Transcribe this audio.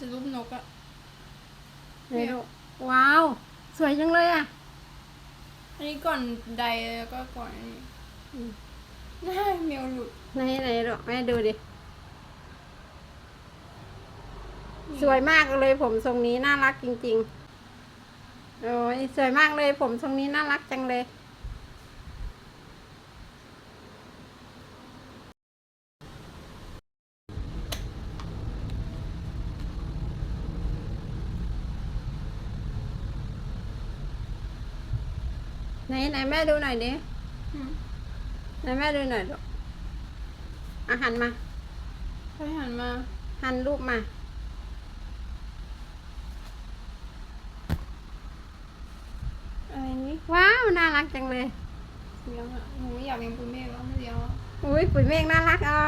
จะรูปนกอะไหนดูว้าว สวยจังเลยอะ อันนี้ก่อนใดแล้วก็ก่อนอันนี้อืม หน้าเมลหลุดไหนไหนดูแม่ดูดิ สวยมากเลยผมทรงนี้น่ารักจริงๆ โอ้ยสวยมากเลยผมทรงนี้น่ารักจังเลย ไหนไหนแม่ดูหน่อยดิอืมไหนแม่ดูหน่อยดูอาหันมาใครหันมา หันรูปมา อะไรนี้ว้าว น่ารักจังเลยเลี้ยงอะหนูไม่อยากเลี้ยงปุยเมฆแล้วไม่เลี้ยงแล้วอุ้ยปุ๋ยเมฆน่ารักอะ